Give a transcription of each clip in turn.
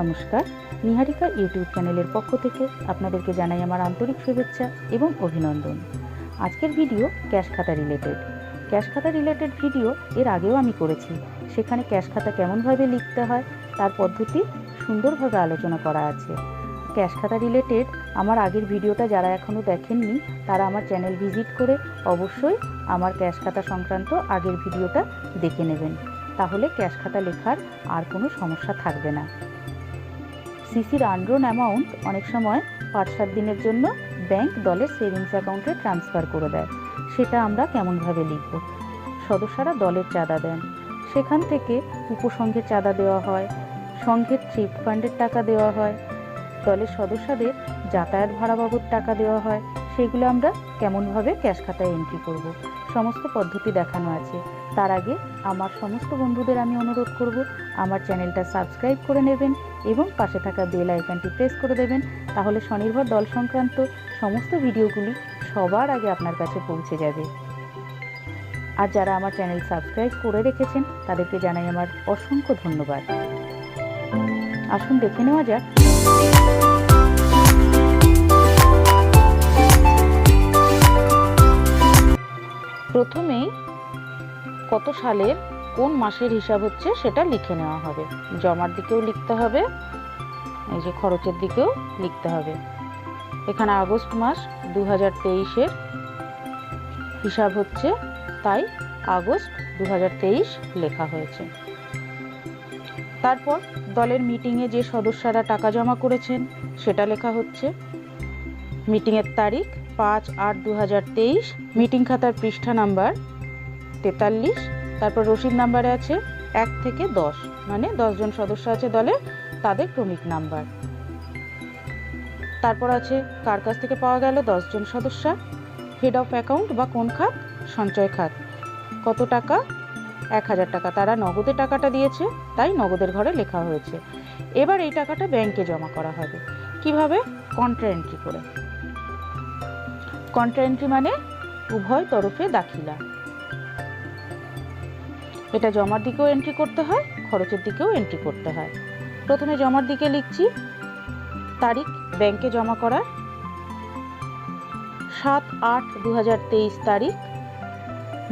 নমস্কার, নিহারিকা ইউটিউব চ্যানেলের পক্ষ থেকে আপনাদেরকে জানাই আমার আন্তরিক শুভেচ্ছা এবং অভিনন্দন। আজকের ভিডিও ক্যাশ খাতা রিলেটেড ক্যাশ খাতা রিলেটেড ভিডিও এর আগেও আমি করেছি। সেখানে ক্যাশ খাতা কেমনভাবে লিখতে হয়, তার পদ্ধতি সুন্দরভাবে আলোচনা করা আছে। ক্যাশ খাতা রিলেটেড আমার আগের ভিডিওটা যারা এখনও দেখেননি, তারা আমার চ্যানেল ভিজিট করে অবশ্যই আমার ক্যাশ খাতা সংক্রান্ত আগের ভিডিওটা দেখে নেবেন। তাহলে ক্যাশ খাতা লেখার আর কোনো সমস্যা থাকবে না। সিসির আনড্রোন অ্যামাউন্ট অনেক সময় পাঁচ সাত দিনের জন্য ব্যাংক দলের সেভিংস অ্যাকাউন্টে ট্রান্সফার করে দেয়। সেটা আমরা কেমনভাবে লিখব? সদস্যরা দলের চাঁদা দেন। সেখান থেকে উপসংঘের চাঁদা দেওয়া হয়, সংঘের থ্রিফট ফান্ডের টাকা দেওয়া হয়, দলের সদস্যদের যাতায়াত ভাড়া বাবদ টাকা দেওয়া হয় সেগুলো আমরা কেমনভাবে ক্যাশ খাতায় এন্ট্রি করব? সমস্ত পদ্ধতি দেখানো আছে। তার আগে আমার সমস্ত বন্ধুদের আমি অনুরোধ করব, আমার চ্যানেলটা সাবস্ক্রাইব করে নেবেন এবং পাশে থাকা বেল আইকনটি প্রেস করে দেবেন। তাহলে স্বনির্ভর দল সংক্রান্ত সমস্ত ভিডিওগুলি সবার আগে আপনার কাছে পৌঁছে যাবে। আর যারা আমার চ্যানেল সাবস্ক্রাইব করে রেখেছেন, তাদেরকে জানাই আমার অসংখ্য ধন্যবাদ। আসুন দেখে নেওয়া যাক। প্রথমেই কত সালের কোন মাসের হিসাব হচ্ছে সেটা লিখে নেওয়া হবে। জমার দিকেও লিখতে হবে, এই যে খরচের দিকেও লিখতে হবে। এখানে আগস্ট মাস দু হাজার হিসাব হচ্ছে, তাই আগস্ট দু হাজার তেইশ লেখা হয়েছে। তারপর দলের মিটিংয়ে যে সদস্যরা টাকা জমা করেছেন, সেটা লেখা হচ্ছে। মিটিংয়ের তারিখ পাঁচ আট দু হাজার তেইশ মিটিং খাতার পৃষ্ঠা নাম্বার তেতাল্লিশ, তারপর রসিদ নাম্বারে আছে এক থেকে দশ মানে দশজন সদস্য আছে দলে, তাদের ক্রমিক নাম্বার। তারপর আছে কার কাছ থেকে পাওয়া গেল দশজন সদস্য হেড অফ অ্যাকাউন্ট বা কোন খাত? সঞ্চয় খাত। কত টাকা? এক হাজার টাকা। তারা নগদে টাকাটা দিয়েছে, তাই নগদের ঘরে লেখা হয়েছে। এবার এই টাকাটা ব্যাংকে জমা করা হবে। কীভাবে? কন্ট্রা এন্ট্রি করে। কন্ট্রা এন্ট্রি মানে উভয় তরফে দাখিলা। এটা জমার দিকেও এন্ট্রি করতে হয়, খরচের দিকেও এন্ট্রি করতে হয়। প্রথমে জমার দিকে লিখছি, তারিখ ব্যাংকে জমা করার, সাত আট দু তারিখ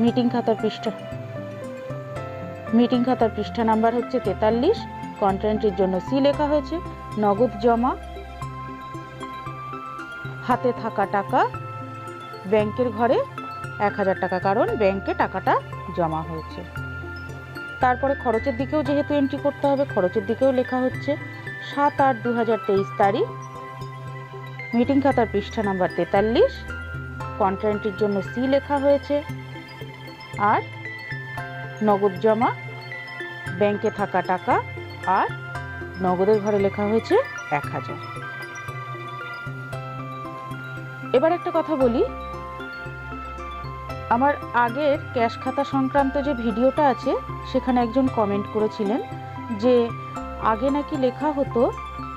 মিটিং খাতার পৃষ্ঠা। মিটিং খাতার পৃষ্ঠা নাম্বার হচ্ছে তেতাল্লিশ কন্ট্রেন্টের জন্য সি লেখা হয়েছে, নগদ জমা, হাতে থাকা টাকা ব্যাংকের ঘরে এক হাজার টাকা কারণ ব্যাংকে টাকাটা জমা হয়েছে। তারপরে খরচের দিকেও যেহেতু এন্ট্রি করতে হবে, খরচের দিকেও লেখা হচ্ছে সাত আট দু হাজার তেইশ তারিখ। মিটিং খাতার পৃষ্ঠা নাম্বার তেতাল্লিশ কন্ট্রেন্টের জন্য সি লেখা হয়েছে। আর নগদ জমা, ব্যাংকে থাকা টাকা আর নগদের ঘরে লেখা হয়েছে এক হাজার। এবার একটা কথা বলি আমার আগের ক্যাশ খাতা সংক্রান্ত যে ভিডিওটা আছে, সেখানে একজন কমেন্ট করেছিলেন যে, আগে নাকি লেখা হতো,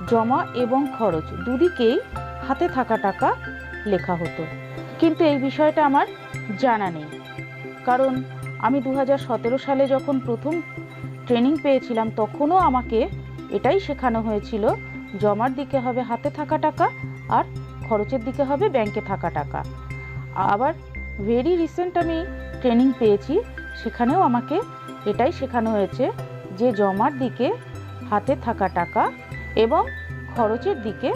জমা এবং খরচ দুদিকেই হাতে থাকা টাকা লেখা হতো। কিন্তু এই বিষয়টা আমার জানা নেই। কারণ আমি দু হাজার সতেরো সালে যখন প্রথম ট্রেনিং পেয়েছিলাম, তখনও আমাকে এটাই শেখানো হয়েছিল, জমার দিকে হবে হাতে থাকা টাকা আর খরচের দিকে হবে ব্যাংকে থাকা টাকা। আবার ভেরি রিসেন্ট আমি ট্রেনিং পেয়েছি। সেখানেও আমাকে এটাই শেখানো হয়েছে যে জমার দিকে হাতে থাকা টাকা এবং খরচের দিকে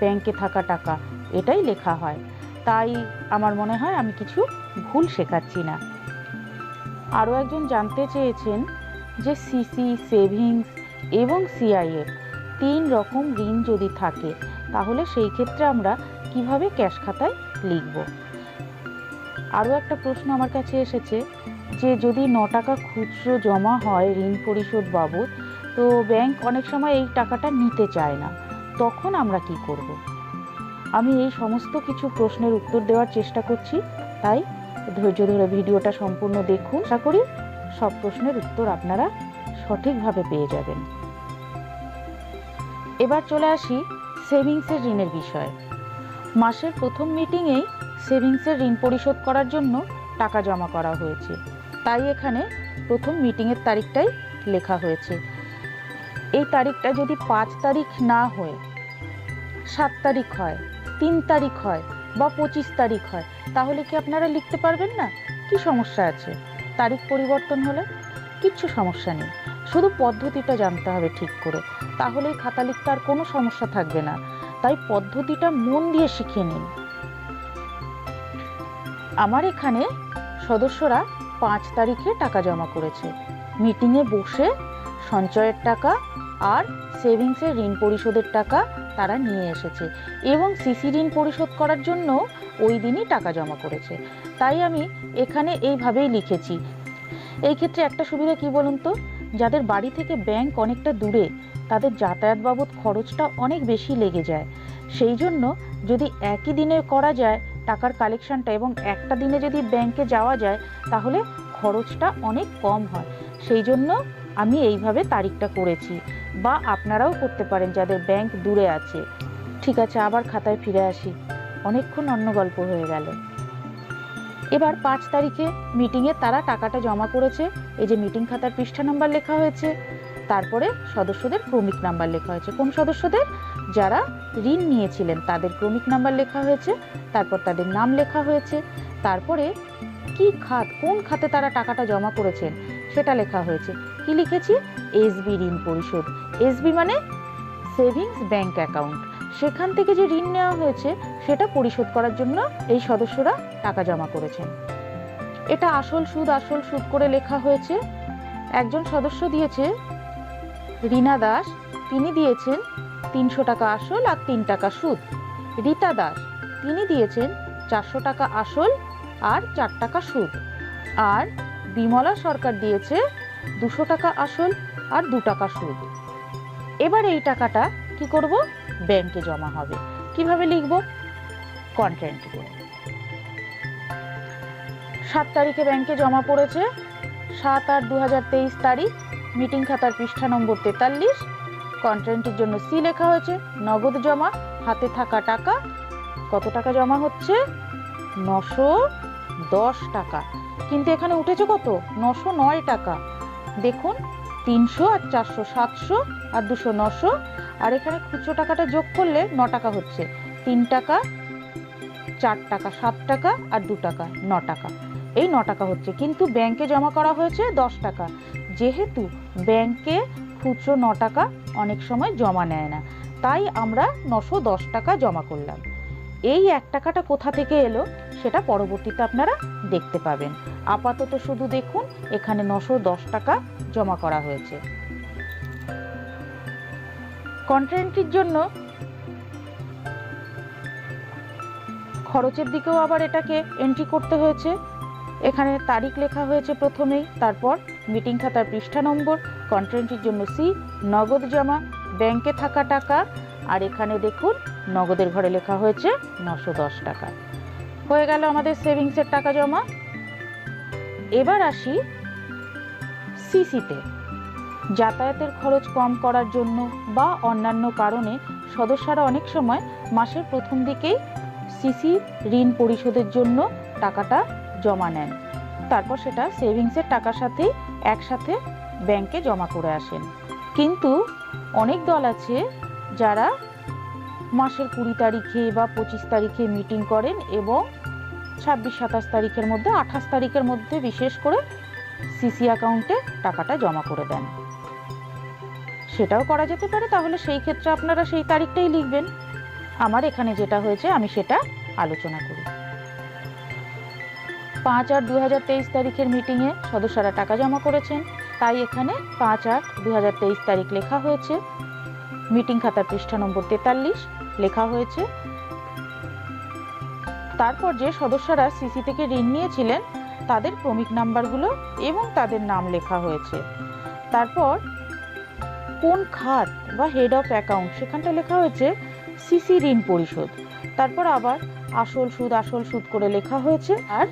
ব্যাংকে থাকা টাকা, এটাই লেখা হয়। তাই আমার মনে হয় আমি কিছু ভুল শেখাচ্ছি না। আরও একজন জানতে চেয়েছেন যে সিসি সেভিংস এবং সিআইএফ তিন রকম ঋণ যদি থাকে, তাহলে সেই ক্ষেত্রে আমরা কীভাবে ক্যাশ খাতায় লিখব? আরও একটা প্রশ্ন আমার কাছে এসেছে যে যদি ন টাকা খুচরো জমা হয় ঋণ পরিশোধ বাবদ, তো ব্যাংক অনেক সময় এই টাকাটা নিতে চায় না। তখন আমরা কি করব। আমি এই সমস্ত কিছু প্রশ্নের উত্তর দেওয়ার চেষ্টা করছি, তাই ধৈর্য ধরে ভিডিওটা সম্পূর্ণ দেখুন। আশা করি সব প্রশ্নের উত্তর আপনারা সঠিকভাবে পেয়ে যাবেন। এবার চলে আসি সেভিংসের ঋণের বিষয়ে। মাসের প্রথম মিটিংয়েই সেভিংসের ঋণ পরিশোধ করার জন্য টাকা জমা করা হয়েছে। তাই এখানে প্রথম মিটিংয়ের তারিখটাই লেখা হয়েছে। এই তারিখটা যদি পাঁচ তারিখ না হয়ে, সাত তারিখ হয়, তিন তারিখ হয় বা পঁচিশ তারিখ হয়, তাহলে কি আপনারা লিখতে পারবেন না? কি সমস্যা আছে? তারিখ পরিবর্তন হলে কিচ্ছু সমস্যা নেই। শুধু পদ্ধতিটা জানতে হবে ঠিক করে। তাহলেই খাতা লিখতে আর কোনো সমস্যা থাকবে না। তাই পদ্ধতিটা মন দিয়ে শিখে নিন। আমার এখানে সদস্যরা পাঁচ তারিখে টাকা জমা করেছে। মিটিংয়ে বসে সঞ্চয়ের টাকা আর সেভিংসের ঋণ পরিশোধের টাকা তারা নিয়ে এসেছে এবং সিসি ঋণ পরিশোধ করার জন্য ওই দিনই টাকা জমা করেছে। তাই আমি এখানে এইভাবেই লিখেছি। এই ক্ষেত্রে একটা সুবিধা কি বলুন তো? যাদের বাড়ি থেকে ব্যাংক অনেকটা দূরে, তাদের যাতায়াত বাবদ খরচটা অনেক বেশি লেগে যায়। সেই জন্য যদি একই দিনে করা যায় টাকার কালেকশনটা এবং একটা দিনে যদি ব্যাংকে যাওয়া যায়, তাহলে খরচটা অনেক কম হয়। সেই জন্য আমি এইভাবে তারিখটা করেছি। বা আপনারাও করতে পারেন যাদের ব্যাংক দূরে আছে। ঠিক আছে, আবার খাতায় ফিরে আসি। অনেকক্ষণ অন্য গল্প হয়ে গেল। এবার পাঁচ তারিখে মিটিংয়ে তারা টাকাটা জমা করেছে। এই যে মিটিং খাতার পৃষ্ঠা নাম্বার লেখা হয়েছে। তারপরে সদস্যদের ক্রমিক নাম্বার লেখা হয়েছে। কোন সদস্যদের? যারা ঋণ নিয়েছিলেন, তাদের ক্রমিক নাম্বার লেখা হয়েছে, তারপর তাদের নাম লেখা হয়েছে, তারপরে কি খাত, কোন খাতে তারা টাকাটা জমা করেছেন সেটা লেখা হয়েছে। কি লিখেছি? এসবি ঋণ পরিশোধ। এসবি মানে সেভিংস ব্যাংক অ্যাকাউন্ট। সেখান থেকে যে ঋণ নেওয়া হয়েছে, সেটা পরিশোধ করার জন্য এই সদস্যরা টাকা জমা করেছেন। এটা আসল সুদ আসল সুদ করে লেখা হয়েছে। একজন সদস্য দিয়েছে, রীনা দাস। তিনি দিয়েছেন তিনশো টাকা আসল আর তিন টাকা সুদ। রীতা দাস, তিনি দিয়েছেন চারশো টাকা আসল আর চার টাকা সুদ। আর বিমলা সরকার দিয়েছে দুশো টাকা আসল আর দু টাকা সুদ। এবার এই টাকাটা কি করব? ব্যাংকে জমা হবে। কীভাবে লিখব? কন্ট্রেন্ট করে। সাত তারিখে ব্যাংকে জমা পড়েছে। সাত আট দু তারিখ, মিটিং খাতার পৃষ্ঠা নম্বর তেতাল্লিশ কন্ট্রেন্টের জন্য সি লেখা হয়েছে, নগদ জমা, হাতে থাকা টাকা, কত টাকা জমা হচ্ছে? নশো দশ টাকা। কিন্তু এখানে উঠেছে কত? নশো নয় টাকা। দেখুন, তিনশো আর চারশো সাতশো আর দুশো নশো। আর এখানে খুচরো টাকাটা যোগ করলে ন টাকা হচ্ছে। তিন টাকা, চার টাকা, সাত টাকা আর দু টাকা, ন টাকা। এই ন টাকা হচ্ছে। কিন্তু ব্যাংকে জমা করা হয়েছে দশ টাকা। যেহেতু ব্যাংকে খুচরো ন টাকা অনেক সময় জমা নেয় না। তাই আমরা নশো দশ টাকা জমা করলাম। এই এক টাকাটা কোথা থেকে এলো সেটা পরবর্তীতে আপনারা দেখতে পাবেন। আপাতত শুধু দেখুন, এখানে নশো দশ টাকা জমা করা হয়েছে। কন্ট্রেন্টটির জন্য খরচের দিকেও আবার এটাকে এন্ট্রি করতে হয়েছে। এখানে তারিখ লেখা হয়েছে প্রথমেই, তারপর মিটিং খাতার পৃষ্ঠা নম্বর কন্ট্রেন্টটির জন্য সি নগদ জমা ব্যাংকে থাকা টাকা, আর এখানে দেখুন, নগদের ঘরে লেখা হয়েছে নশো দশ টাকা। হয়ে গেল আমাদের সেভিংসের টাকা জমা। এবার আসি সিসিতে যাতায়াতের খরচ কম করার জন্য বা অন্যান্য কারণে সদস্যরা অনেক সময় মাসের প্রথম দিকেই সিসি ঋণ পরিশোধের জন্য টাকাটা জমা নেন। তারপর সেটা সেভিংসের টাকার সাথে একসাথে ব্যাংকে জমা করে আসেন। কিন্তু অনেক দল আছে যারা মাসের কুড়ি তারিখে বা পঁচিশ তারিখে মিটিং করেন এবং ছাব্বিশ, সাতাশ তারিখের মধ্যে, আঠাশ তারিখের মধ্যে বিশেষ করে সিসি অ্যাকাউন্টে টাকাটা জমা করে দেন। সেটাও করা যেতে পারে, তাহলে সেই ক্ষেত্রে আপনারা সেই তারিখটাই লিখবেন। আমার এখানে যেটা হয়েছে, আমি সেটা আলোচনা করি পাঁচ আট দু হাজার তেইশ তারিখের মিটিংয়ে সদস্যরা টাকা জমা করেছেন। তাই এখানে পাঁচ আট দু হাজার তেইশ তারিখ লেখা হয়েছে। মিটিং খাতার পৃষ্ঠা নম্বর তেতাল্লিশ লেখা হয়েছে। তারপর যে সদস্যরা সিসি থেকে ঋণ নিয়েছিলেন, তাদের ক্রমিক নাম্বারগুলো এবং তাদের নাম লেখা হয়েছে। তারপর কোন খাত বা হেড অফ অ্যাকাউন্ট সেখানটা লেখা হয়েছে সিসি ঋণ পরিশোধ। তারপর আবার আসল সুদ আসল সুদ করে লেখা হয়েছে। আর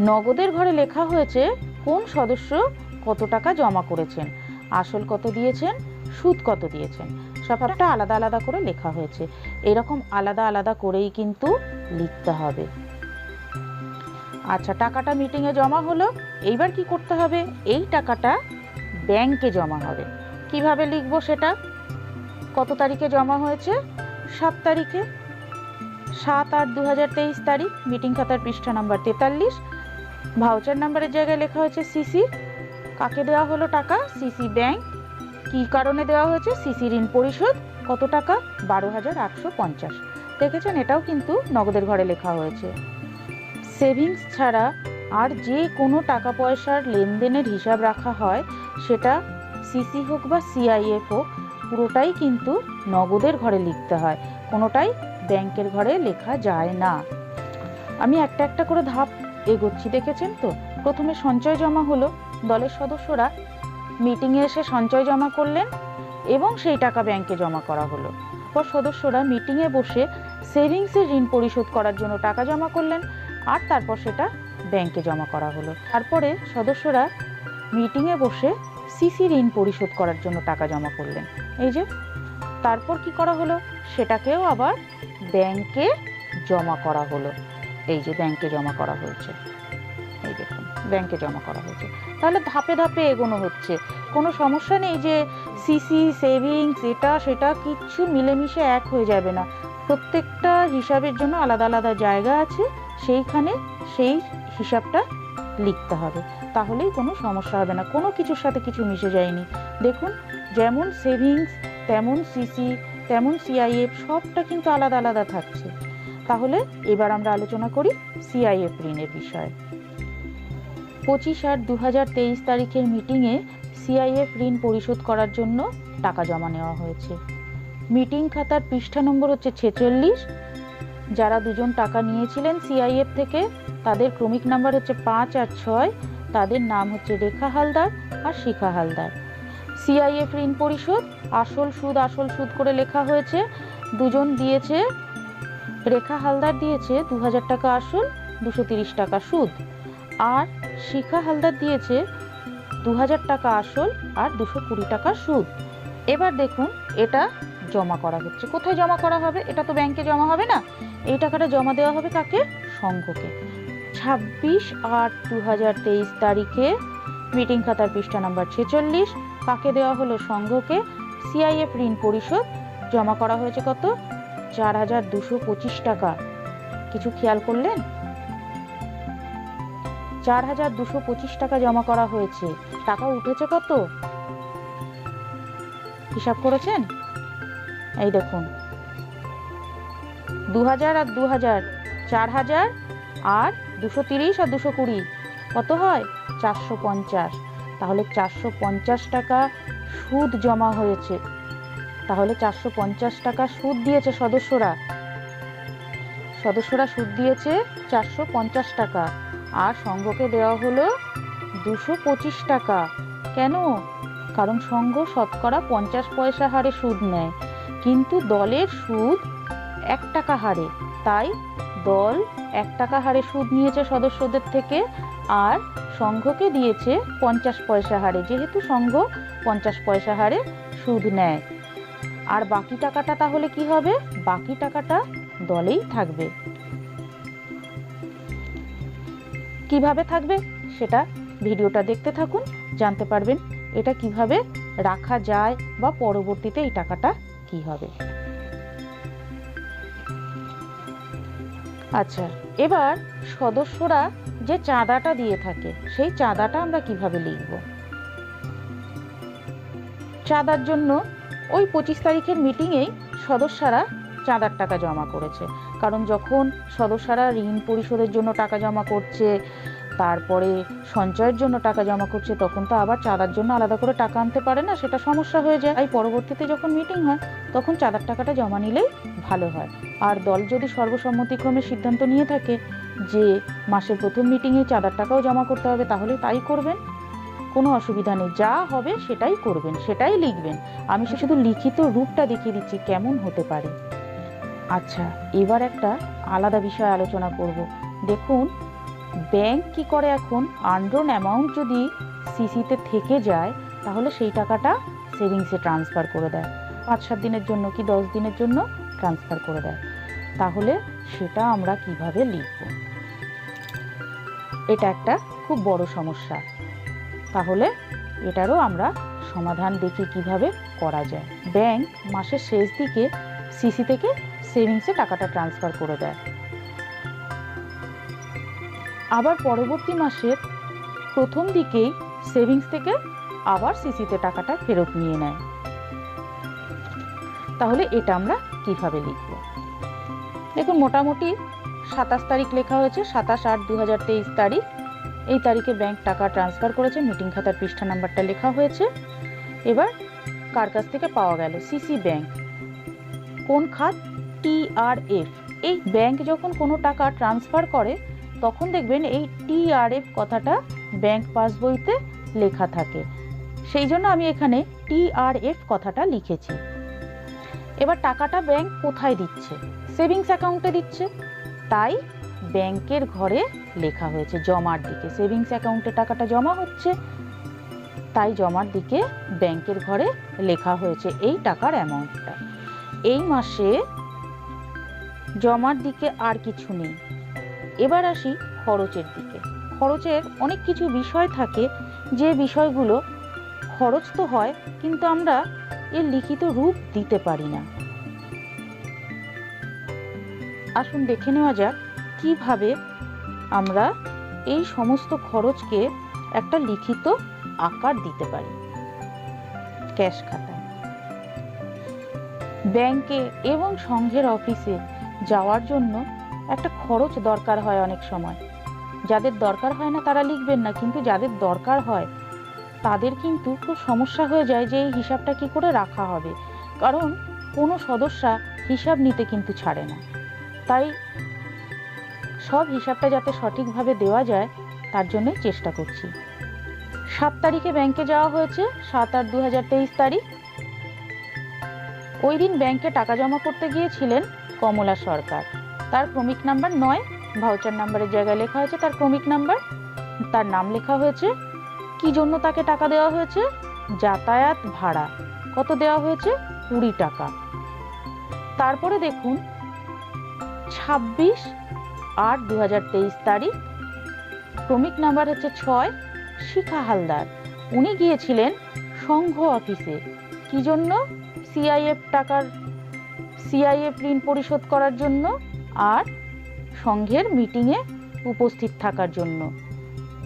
নগদের ঘরে লেখা হয়েছে কোন সদস্য কত টাকা জমা করেছেন, আসল কত দিয়েছেন, সুদ কত দিয়েছেন। সবটা আলাদা আলাদা করে লেখা হয়েছে। এরকম আলাদা আলাদা করেই কিন্তু লিখতে হবে। আচ্ছা টাকাটা মিটিংয়ে জমা হলো, এইবার কি করতে হবে? এই টাকাটা ব্যাংকে জমা হবে। কীভাবে লিখব সেটা? কত তারিখে জমা হয়েছে? সাত তারিখে। সাত আট দু তারিখ মিটিং খাতার পৃষ্ঠা নাম্বার তেতাল্লিশ। ভাউচার নাম্বারের জায়গায় লেখা হয়েছে সিসি কাকে দেওয়া হলো টাকা? সিসি ব্যাংক কি কারণে দেওয়া হয়েছে? সিসি ঋণ পরিশোধ। কত টাকা? বারো হাজার আটশো পঞ্চাশ। দেখেছেন, এটাও কিন্তু নগদের ঘরে লেখা হয়েছে। সেভিংস ছাড়া আর যে কোনো টাকা পয়সার লেনদেনের হিসাব রাখা হয়, সেটা সিসি হোক বা সিআইএফ হোক, পুরোটাই কিন্তু নগদের ঘরে লিখতে হয়। কোনোটাই ব্যাংকের ঘরে লেখা যায় না। আমি একটা একটা করে ধাপ এগোচ্ছি, দেখেছেন তো? প্রথমে সঞ্চয় জমা হলো। দলের সদস্যরা মিটিংয়ে এসে সঞ্চয় জমা করলেন এবং সেই টাকা ব্যাংকে জমা করা হলো। পর সদস্যরা মিটিংয়ে বসে সেভিংসের ঋণ পরিশোধ করার জন্য টাকা জমা করলেন আর তারপর সেটা ব্যাংকে জমা করা হলো। তারপরে সদস্যরা মিটিংয়ে বসে সিসি ঋণ পরিশোধ করার জন্য টাকা জমা করলেন। এই যে, তারপর কি করা হলো? সেটাকেও আবার ব্যাংকে জমা করা হলো। এই যে ব্যাংকে জমা করা হয়েছে। এই দেখুন, ব্যাংকে জমা করা হয়েছে। তাহলে ধাপে ধাপে এগোনো হচ্ছে। কোনো সমস্যা নেই যে সিসি সেভিংস এটা সেটা কিচ্ছু মিলেমিশে এক হয়ে যাবে না। প্রত্যেকটা হিসাবের জন্য আলাদা আলাদা জায়গা আছে। সেইখানে সেই হিসাবটা লিখতে হবে। তাহলেই কোনো সমস্যা হবে না। কোনো কিছুর সাথে কিছু মিশে যায়নি। দেখুন, যেমন সেভিংস তেমন সিসি তেমন সিআইএফ সবটা কিন্তু আলাদা আলাদা থাকছে। তাহলে এবার আমরা আলোচনা করি সিআইএফ ঋণের বিষয়ে। পঁচিশ আট দু তারিখের মিটিংয়ে সিআইএফ ঋণ পরিশোধ করার জন্য টাকা জমা নেওয়া হয়েছে। মিটিং খাতার পৃষ্ঠা নম্বর হচ্ছে ছেচল্লিশ। যারা দুজন টাকা নিয়েছিলেন সিআইএফ থেকে, তাদের ক্রমিক নাম্বার হচ্ছে পাঁচ আর ছয়। তাদের নাম হচ্ছে রেখা হালদার আর শিখা হালদার। সিআইএফ ঋণ পরিশোধ, আসল সুদ আসল সুদ করে লেখা হয়েছে। দুজন দিয়েছে রেখা হালদার দিয়েছে দু হাজার টাকা আসল দুশো তিরিশ টাকা সুদ। আর শিখা হালদার দিয়েছে দু হাজার টাকা আসল আর দুশো কুড়ি টাকা সুদ। এবার দেখুন, এটা জমা করা হচ্ছে। কোথায় জমা করা হবে? এটা তো ব্যাংকে জমা হবে না। এই টাকাটা জমা দেওয়া হবে কাকে? সংঘকে। ছাব্বিশ আট দু হাজার তেইশ তারিখে মিটিং খাতার পৃষ্ঠা নাম্বার ছেচল্লিশ। কাকে দেওয়া হলো? সংঘকে। সিআইএফ ঋণ পরিশোধ। জমা করা হয়েছে কত? চার হাজার দুশো পঁচিশ টাকা। কিছু খেয়াল করলেন? চার হাজার দুশো পঁচিশ টাকা জমা করা হয়েছে। টাকা উঠেছে কত? হিসাব করেছেন? এই দেখুন। দু হাজার আর দু হাজার চার হাজার আর দুশো তিরিশ আর দুশো কুড়ি। কত হয়? চারশো পঞ্চাশ। তাহলে চারশো পঞ্চাশ টাকা সুদ জমা হয়েছে। তাহলে চারশো পঞ্চাশ টাকা সুদ দিয়েছে সদস্যরা। সদস্যরা সুদ দিয়েছে চারশো পঞ্চাশ টাকা, আর সংঘকে দেওয়া হলো দুশো পঁচিশ টাকা। কেন? কারণ সংঘ শতকরা পঞ্চাশ পয়সা হারে সুদ নেয়, কিন্তু দলের সুদ এক টাকা হারে। তাই দল এক টাকা হারে সুদ নিয়েছে সদস্যদের থেকে, আর সংঘকে দিয়েছে পঞ্চাশ পয়সা হারে। যেহেতু সংঘ পঞ্চাশ পয়সা হারে সুদ নেয়। আর বাকি টাকাটা তাহলে কি হবে? বাকি টাকাটা দলেই থাকবে। কীভাবে থাকবে? সেটা ভিডিওটা দেখতে থাকুন, জানতে পারবেন এটা কীভাবে রাখা যায় বা পরবর্তীতে এই টাকাটা কি হবে। আচ্ছা এবার সদস্যরা যে চাঁদাটা দিয়ে থাকে, সেই চাঁদাটা আমরা কীভাবে লিখব? চাঁদার জন্য ওই পঁচিশ তারিখের মিটিংয়েই সদস্যরা চাঁদার টাকা জমা করেছে। কারণ যখন সদস্যরা ঋণ পরিশোধের জন্য টাকা জমা করছে, তারপরে সঞ্চয়ের জন্য টাকা জমা করছে, তখন তো আবার চাঁদার জন্য আলাদা করে টাকা আনতে পারে না, সেটা সমস্যা হয়ে যায়। তাই পরবর্তীতে যখন মিটিং হয়, তখন চাঁদার টাকাটা জমা নিলেই ভালো হয়। আর দল যদি সর্বসম্মতিক্রমে সিদ্ধান্ত নিয়ে থাকে যে মাসের প্রথম মিটিংয়ে চাঁদার টাকাও জমা করতে হবে, তাহলে তাই করবেন। কোনো অসুবিধা নেই, যা হবে সেটাই করবেন, সেটাই লিখবেন। আমি সে শুধু লিখিত রূপটা দেখিয়ে দিচ্ছি, কেমন হতে পারে। আচ্ছা এবার একটা আলাদা বিষয় আলোচনা করব। দেখুন, ব্যাংক কি করে এখন আনড্রোন অ্যামাউন্ট যদি সিসিতে থেকে যায়, তাহলে সেই টাকাটা সেভিংসে ট্রান্সফার করে দেয়। পাঁচ, সাত দিনের জন্য কি দশ দিনের জন্য ট্রান্সফার করে দেয়। তাহলে সেটা আমরা কীভাবে লিখব? এটা একটা খুব বড় সমস্যা। তাহলে এটারও আমরা সমাধান দেখি কীভাবে করা যায়। ব্যাংক মাসের শেষ দিকে সিসি থেকে সেভিংসে টাকাটা ট্রান্সফার করে দেয়। আবার পরবর্তী মাসের প্রথম দিকেই সেভিংস থেকে আবার সিসিতে টাকাটা ফেরত নিয়ে নেয়। তাহলে এটা আমরা কীভাবে লিখব? দেখুন, মোটামুটি সাতাশ তারিখ লেখা হয়েছে, সাতাশ আট দু তেইশ তারিখ। এই তারিখে ব্যাংক টাকা ট্রান্সফার করেছে, মিটিং খাতার পৃষ্ঠা নাম্বারটা লেখা হয়েছে। এবার কার কাছ থেকে পাওয়া গেল? সিসি ব্যাংক কোন খাত? টিআরএফ এই ব্যাংক যখন কোনো টাকা ট্রান্সফার করে, তখন দেখবেন এই টিআরএফ কথাটা ব্যাংক পাসবইতে লেখা থাকে। সেই জন্য আমি এখানে টিআরএফ কথাটা লিখেছি। এবার টাকাটা ব্যাংক কোথায় দিচ্ছে? সেভিংস অ্যাকাউন্টে দিচ্ছে। তাই ব্যাংকের ঘরে লেখা হয়েছে, জমার দিকে। সেভিংস অ্যাকাউন্টে টাকাটা জমা হচ্ছে, তাই জমার দিকে ব্যাংকের ঘরে লেখা হয়েছে এই টাকার অ্যামাউন্টটা। এই মাসে জমার দিকে আর কিছু নেই। এবার আসি খরচের দিকে। খরচের অনেক কিছু বিষয় থাকে, যে বিষয়গুলো খরচ তো হয়, কিন্তু আমরা এর লিখিত রূপ দিতে পারি না। আসুন দেখে নেওয়া যাক কীভাবে আমরা এই সমস্ত খরচকে একটা লিখিত আকার দিতে পারি? ক্যাশ খাতায়। ব্যাংকে এবং সংঘের অফিসে যাওয়ার জন্য একটা খরচ দরকার হয় অনেক সময়। যাদের দরকার হয় না তারা লিখবেন না, কিন্তু যাদের দরকার হয় তাদের কিন্তু খুব সমস্যা হয়ে যায় যে এই হিসাবটা কি করে রাখা হবে। কারণ কোনো সদস্যা হিসাব নিতে কিন্তু ছাড়ে না। তাই সব হিসাবটা যাতে সঠিকভাবে দেওয়া যায়, তার জন্যই চেষ্টা করছি। সাত তারিখে ব্যাংকে যাওয়া হয়েছে, সাত আট দু হাজার তেইশ তারিখ। ওই দিন ব্যাংকে টাকা জমা করতে গিয়েছিলেন কমলা সরকার। তার ক্রমিক নাম্বার নয়, ভাউচার নাম্বারের জায়গায় লেখা হয়েছে তার ক্রমিক নাম্বার। তার নাম লেখা হয়েছে, কি জন্য তাকে টাকা দেওয়া হয়েছে? যাতায়াত ভাড়া। কত দেওয়া হয়েছে? কুড়ি টাকা। তারপরে দেখুন, ছাব্বিশ আট দু তারিখ। ক্রমিক নাম্বার হচ্ছে ছয়, শিখা হালদার। উনি গিয়েছিলেন সংঘ অফিসে। কি জন্য? সিআইএফ টাকার সিআইএফ ঋণ পরিশোধ করার জন্য আর সংঘের মিটিংয়ে উপস্থিত থাকার জন্য।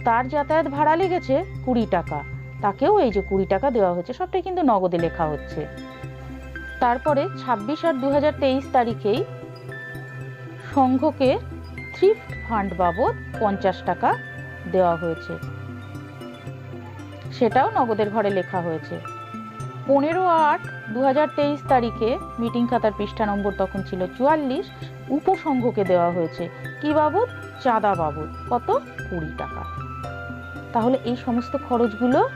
তার যাতায়াত ভাড়া লেগেছে কুড়ি টাকা। তাকেও এই যে কুড়ি টাকা দেওয়া হয়েছে সবটাই কিন্তু নগদে লেখা হচ্ছে। তারপরে ছাব্বিশ আট দু তারিখেই সংঘকে থ্রিফ্ট ফান্ড বাবদ পঞ্চাশ টাকা দেওয়া হয়েছে। সেটাও নগদের ঘরে লেখা হয়েছে। পনেরো আট দু তারিখে মিটিং খাতার পৃষ্ঠা নম্বর তখন ছিল চুয়াল্লিশ, উপসংঘকে দেওয়া হয়েছে। কি বাবদ? চাঁদা বাবদ। কত? কুড়ি টাকা। তাহলে এই সমস্ত খরচগুলো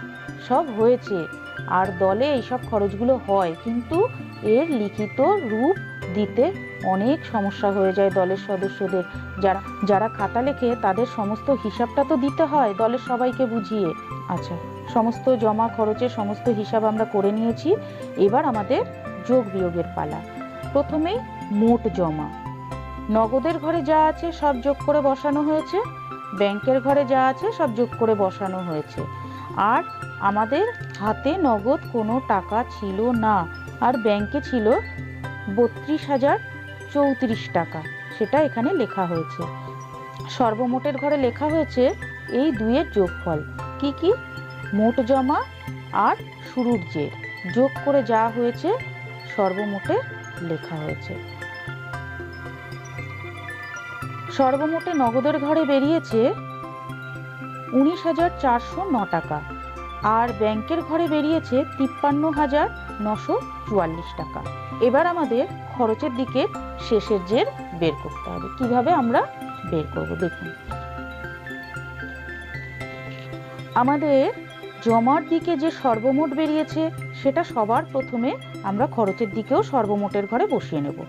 সব হয়েছে। আর দলে এইসব খরচগুলো হয়, কিন্তু এর লিখিত রূপ দিতে অনেক সমস্যা হয়ে যায় দলের সদস্যদের। যারা যারা খাতা লেখে তাদের সমস্ত হিসাবটা তো দিতে হয় দলের সবাইকে বুঝিয়ে। আচ্ছা সমস্ত জমা খরচের সমস্ত হিসাব আমরা করে নিয়েছি। এবার আমাদের যোগ বিয়োগের পালা। প্রথমেই মোট জমা। নগদের ঘরে যা আছে সব যোগ করে বসানো হয়েছে। ব্যাংকের ঘরে যা আছে সব যোগ করে বসানো হয়েছে। আর আমাদের হাতে নগদ কোনো টাকা ছিল না। আর ব্যাংকে ছিল বত্রিশ হাজার চৌত্রিশ টাকা। সেটা এখানে লেখা হয়েছে। সর্বমোটের ঘরে লেখা হয়েছে, এই দুইয়ের যোগফল। কি কি? মোট জমা আর শুরুর জের। যোগ করে যা হয়েছে, সর্বমোটে লেখা হয়েছে। সর্বমোটে নগদের ঘরে বেরিয়েছে উনিশ হাজার চারশো ন টাকা। আর ব্যাংকের ঘরে বেরিয়েছে তিপ্পান্ন হাজার নশো চুয়াল্লিশ টাকা। এবার আমাদের খরচের দিকে শেষের জের বের করতে হবে। কীভাবে আমরা বের করব? দেখুন। আমাদের জমার দিকে যে সর্বমোট বেরিয়েছে, সেটা সবার প্রথমে আমরা খরচের দিকেও সর্বমোটের ঘরে বসিয়ে নেব।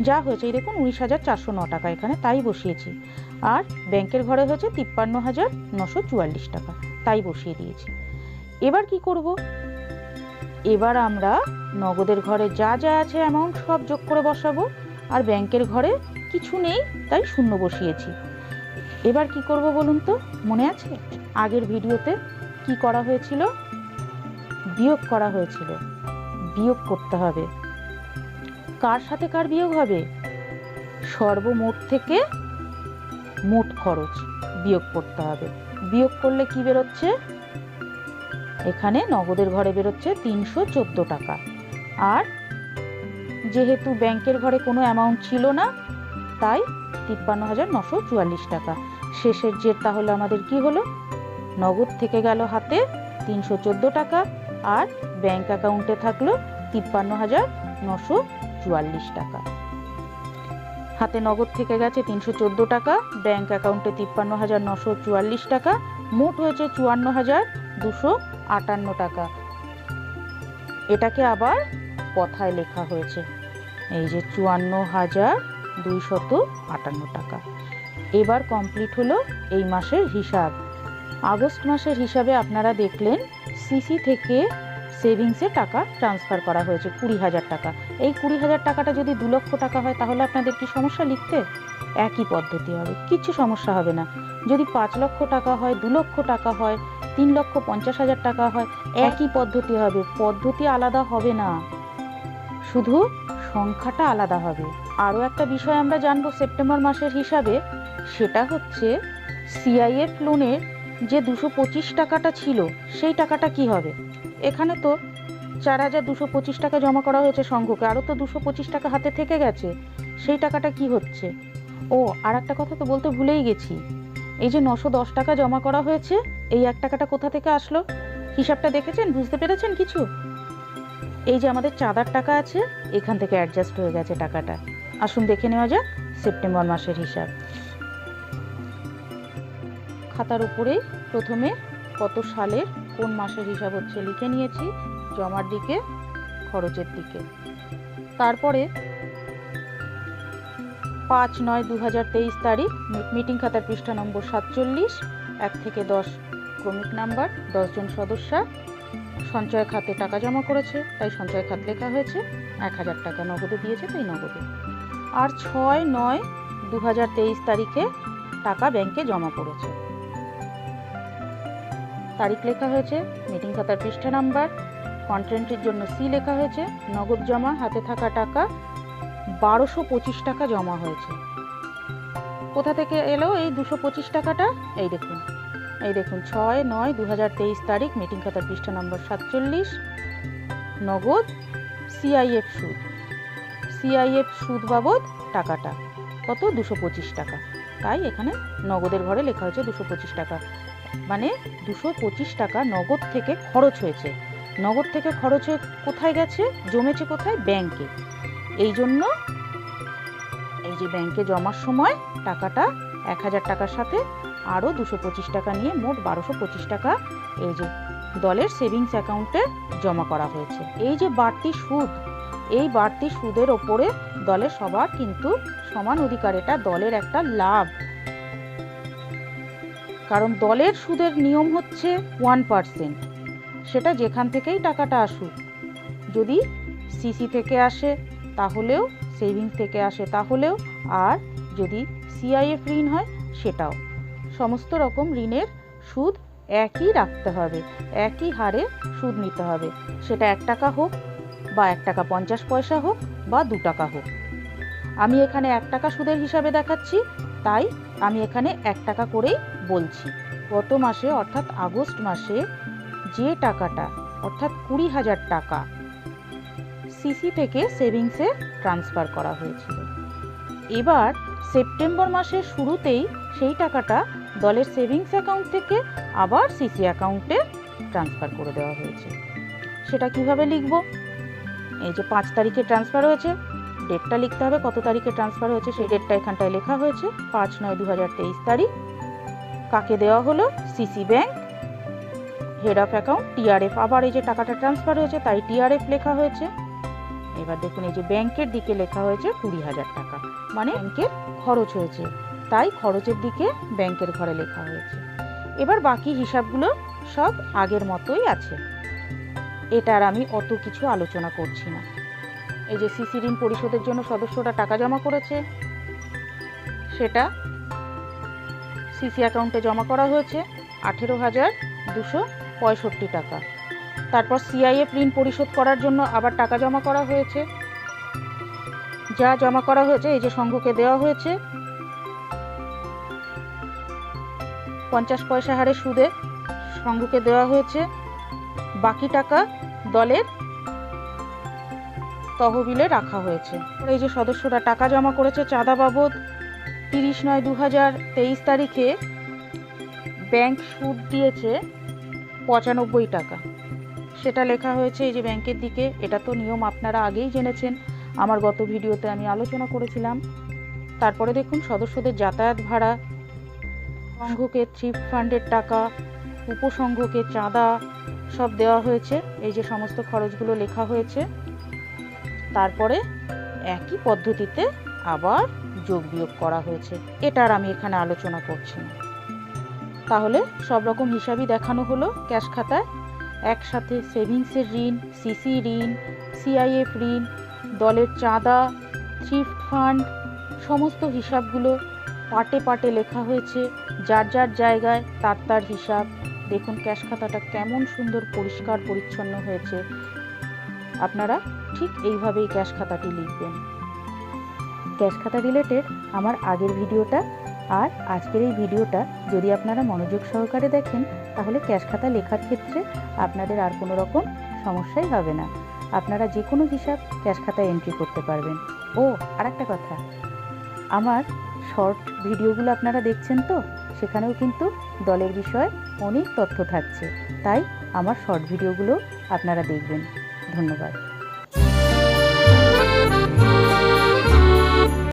যা হয়েছে, এই দেখুন, উনিশ হাজার চারশো ন টাকা এখানে, তাই বসিয়েছি। আর ব্যাংকের ঘরে হয়েছে তিপ্পান্ন হাজার নশো চুয়াল্লিশ টাকা, তাই বসিয়ে দিয়েছি। এবার কি করব? এবার আমরা নগদের ঘরে যা যা আছে অ্যামাউন্ট সব যোগ করে বসাবো। আর ব্যাংকের ঘরে কিছু নেই, তাই শূন্য বসিয়েছি। এবার কি করব বলুন তো? মনে আছে? আগের ভিডিওতে কি করা হয়েছিল? বিয়োগ করা হয়েছিল। বিয়োগ করতে হবে। কার সাথে কার বিয়োগ হবে? সর্বমোট থেকে মোট খরচ বিয়োগ করতে হবে। বিয়োগ করলে কি বেরোচ্ছে? এখানে নগদের ঘরে বেরোচ্ছে তিনশো চোদ্দ টাকা। আর যেহেতু ব্যাংকের ঘরে কোনো অ্যামাউন্ট ছিল না, তাই তিপ্পান্ন হাজার নশো চুয়াল্লিশ টাকা। শেষের জের তাহলে আমাদের কি হলো? নগদ থেকে গেল হাতে তিনশো চোদ্দ টাকা আর ব্যাংক অ্যাকাউন্টে থাকল তিপ্পান্ন হাজার নশো চুয়াল্লিশ টাকা। হাতে নগদ থেকে গেছে তিনশো চোদ্দ টাকা, ব্যাংক অ্যাকাউন্টে তিপ্পান্ন হাজার নশো চুয়াল্লিশ টাকা, মোট হয়েছে চুয়ান্ন হাজার দুশো আটান্ন টাকা। এটাকে আবার কথায় লেখা হয়েছে। এই যে চুয়ান্ন হাজার দুইশত আটান্ন টাকা। এবার কমপ্লিট হলো এই মাসের হিসাব। আগস্ট মাসের হিসাবে আপনারা দেখলেন সিসি থেকে সেভিংসে টাকা ট্রান্সফার করা হয়েছে কুড়ি হাজার টাকা। এই কুড়ি হাজার টাকাটা যদি দু লক্ষ টাকা হয়, তাহলে আপনাদের কি সমস্যা লিখতে? একই পদ্ধতি হবে, কিচ্ছু সমস্যা হবে না। যদি পাঁচ লক্ষ টাকা হয়, দু লক্ষ টাকা হয় তিন লক্ষ পঞ্চাশ হাজার টাকা হয়। একই পদ্ধতি হবে। পদ্ধতি আলাদা হবে না। শুধু সংখ্যাটা আলাদা হবে। আরও একটা বিষয় আমরা জানব সেপ্টেম্বর মাসের হিসাবে। সেটা হচ্ছে সিআইএফ লোনের যে দুশো পঁচিশ টাকাটা ছিল, সেই টাকাটা কি হবে? এখানে তো চার হাজার দুশো পঁচিশ টাকা জমা করা হয়েছে সংঘকে। আরও তো দুশো পঁচিশ টাকা হাতে থেকে গেছে। সেই টাকাটা কি হচ্ছে? ও আর একটা কথা তো বলতে ভুলেই গেছি। এই যে নশো দশ টাকা জমা করা হয়েছে, এই এক টাকাটা কোথা থেকে আসলো? হিসাবটা দেখেছেন? বুঝতে পেরেছেন কিছু? এই যে আমাদের চাঁদার টাকা আছে, এখান থেকে অ্যাডজাস্ট হয়ে গেছে টাকাটা। আসুন দেখে নেওয়া যাক সেপ্টেম্বর মাসের হিসাব। খাতার উপরেই প্রথমে কত সালের, কোন মাসের হিসাব হচ্ছে লিখে নিয়েছি, জমার দিকে, খরচের দিকে। তারপরে পাঁচ নয় দু তারিখ, মিটিং খাতার পৃষ্ঠা নম্বর সাতচল্লিশ, এক থেকে দশ ক্রমিক নাম্বার, দশজন সদস্যা। সঞ্চয় খাতে টাকা জমা করেছে, তাই সঞ্চয় খাত লেখা হয়েছে, এক হাজার টাকা নগদে দিয়েছে তাই নগদে। আর ছয় নয় দু তারিখে টাকা ব্যাংকে জমা পড়েছে। তারিখ লেখা হয়েছে, মিটিং খাতার পৃষ্ঠা নাম্বার, কন্টেন্টের জন্য সি লেখা হয়েছে, নগদ জমা, হাতে থাকা টাকা বারোশো পঁচিশ টাকা জমা হয়েছে। কোথা থেকে এলো এই দুশো পঁচিশ টাকাটা? এই দেখুন। এই দেখুন, ছয় নয় দু হাজার তেইশ তারিখ মিটিং খাতার পৃষ্ঠা নম্বর সাতচল্লিশ। নগদ সিআইএফ সুদ। সিআইএফ সুদ বাবদ টাকাটা। কত? দুশো পঁচিশ টাকা। তাই এখানে নগদের ঘরে লেখা হয়েছে দুশো পঁচিশ টাকা। মানে দুশো পঁচিশ টাকা নগদ থেকে খরচ হয়েছে। নগদ থেকে খরচ হয়ে কোথায় গেছে? জমেছে কোথায়? ব্যাংকে। এই জন্য এই যে ব্যাংকে জমার সময় টাকাটা এক হাজার টাকার সাথে আরও দুশো পঁচিশ টাকা নিয়ে মোট বারোশো পঁচিশ টাকা এই যে দলের সেভিংস অ্যাকাউন্টে জমা করা হয়েছে। এই যে বাড়তি সুদ, এই বাড়তি সুদের ওপরে দলের সবার কিন্তু সমান অধিকার, এটা দলের একটা লাভ। কারণ দলের সুদের নিয়ম হচ্ছে ওয়ান পার্সেন্ট, সেটা যেখান থেকেই টাকাটা আসুক। যদি সিসি থেকে আসে তাহলেও সেভিংস থেকে আসে তাহলেও, আর যদি সিআইএফ ঋণ হয় সেটাও। সমস্ত রকম ঋণের সুদ একই রাখতে হবে, একই হারে সুদ নিতে হবে। সেটা এক টাকা হোক বা এক টাকা পঞ্চাশ পয়সা হোক বা দু টাকা হোক। আমি এখানে এক টাকা সুদের হিসাবে দেখাচ্ছি, তাই আমি এখানে এক টাকা করেই বলছি। গত মাসে অর্থাৎ আগস্ট মাসে যে টাকাটা, অর্থাৎ কুড়ি হাজার টাকা সিসি থেকে সেভিংসে ট্রান্সফার করা হয়েছিল। এবার সেপ্টেম্বর মাসের শুরুতেই সেই টাকাটা দলের সেভিংস অ্যাকাউন্ট থেকে আবার সিসি অ্যাকাউন্টে ট্রান্সফার করে দেওয়া হয়েছে। সেটা কীভাবে লিখব? এই যে পাঁচ তারিখে ট্রান্সফার হয়েছে, ডেটটা লিখতে হবে, কত তারিখে ট্রান্সফার হয়েছে সেই ডেটটা এখানটায় লেখা হয়েছে, পাঁচ নয় দু হাজার তেইশ তারিখ। কাকে দেওয়া হলো? CC bank, head of account TRF আবার এই যে টাকাটা ট্রান্সফার হয়েছে, তাই টিআরএফ লেখা হয়েছে। এবার দেখুন, এই যে ব্যাংকের দিকে লেখা হয়েছে কুড়ি হাজার টাকা। মানে ব্যাংকের খরচ হয়েছে। তাই খরচের দিকে ব্যাংকের ঘরে লেখা হয়েছে। এবার বাকি হিসাবগুলো সব আগের মতোই আছে। এটার আমি অত কিছু আলোচনা করছি না। এই যে সিসি ঋণ পরিশোধের জন্য সদস্যরা টাকা জমা করেছে, সেটা সিসি অ্যাকাউন্টে জমা করা হয়েছে আঠেরো হাজার দুশো পঁয়ষট্টি টাকা। তারপর সিআইএফ ঋণ পরিশোধ করার জন্য আবার টাকা জমা করা হয়েছে। যা জমা করা হয়েছে, এই যে সংঘকে দেওয়া হয়েছে। পঞ্চাশ পয়সা হারে সুদে সংঘকে দেওয়া হয়েছে। বাকি টাকা দলের তহবিলে রাখা হয়েছে। এই যে সদস্যরা টাকা জমা করেছে চাঁদা বাবদ, তিরিশ নয় দু হাজার তেইশ তারিখে ব্যাংক সুদ দিয়েছে পঁচানব্বই টাকা। সেটা লেখা হয়েছে এই যে ব্যাংকের দিকে, এটা তো নিয়ম আপনারা আগেই জেনেছেন। আমার গত ভিডিওতে আমি আলোচনা করেছিলাম। তারপরে দেখুন, সদস্যদের যাতায়াত ভাড়া, সংঘকে থ্রিফট ফান্ডের টাকা, উপসংঘকে চাঁদা সব দেওয়া হয়েছে। এই যে সমস্ত খরচগুলো লেখা হয়েছে। তারপরে একই পদ্ধতিতে আবার যোগ বিয়োগ করা হয়েছে। এটার আমি এখানে আলোচনা করছি তাহলে সব রকম হিসাবই দেখানো হলো ক্যাশ খাতায়। একসাথে সেভিংসের ঋণ সিসি ঋণ সিআইএফ ঋণ, দলের চাঁদা থ্রিফট ফান্ড সমস্ত হিসাবগুলো পাটে পাটে লেখা হয়েছে। যার যার জায়গায় তার তার হিসাব। দেখুন ক্যাশ খাতাটা কেমন সুন্দর, পরিষ্কার, পরিচ্ছন্ন হয়েছে। আপনারা ঠিক এইভাবেই ক্যাশ খাতাটি লিখবেন। ক্যাশ খাতা রিলেটেড আমার আগের ভিডিওটা আর আজকের এই ভিডিওটা যদি আপনারা মনোযোগ সহকারে দেখেন তাহলে ক্যাশ খাতা লেখার ক্ষেত্রে আপনাদের আর কোনো রকম সমস্যাই হবে না। আপনারা যে কোনো হিসাব ক্যাশ খাতায় এন্ট্রি করতে পারবেন। ও আর একটা কথা। আমার শর্ট ভিডিওগুলো আপনারা দেখছেন তো? সেখানেও কিন্তু দলের বিষয়ে অনেক তথ্য থাকছে। তাই আমার শর্ট ভিডিওগুলো আপনারা দেখবেন। ধন্যবাদ।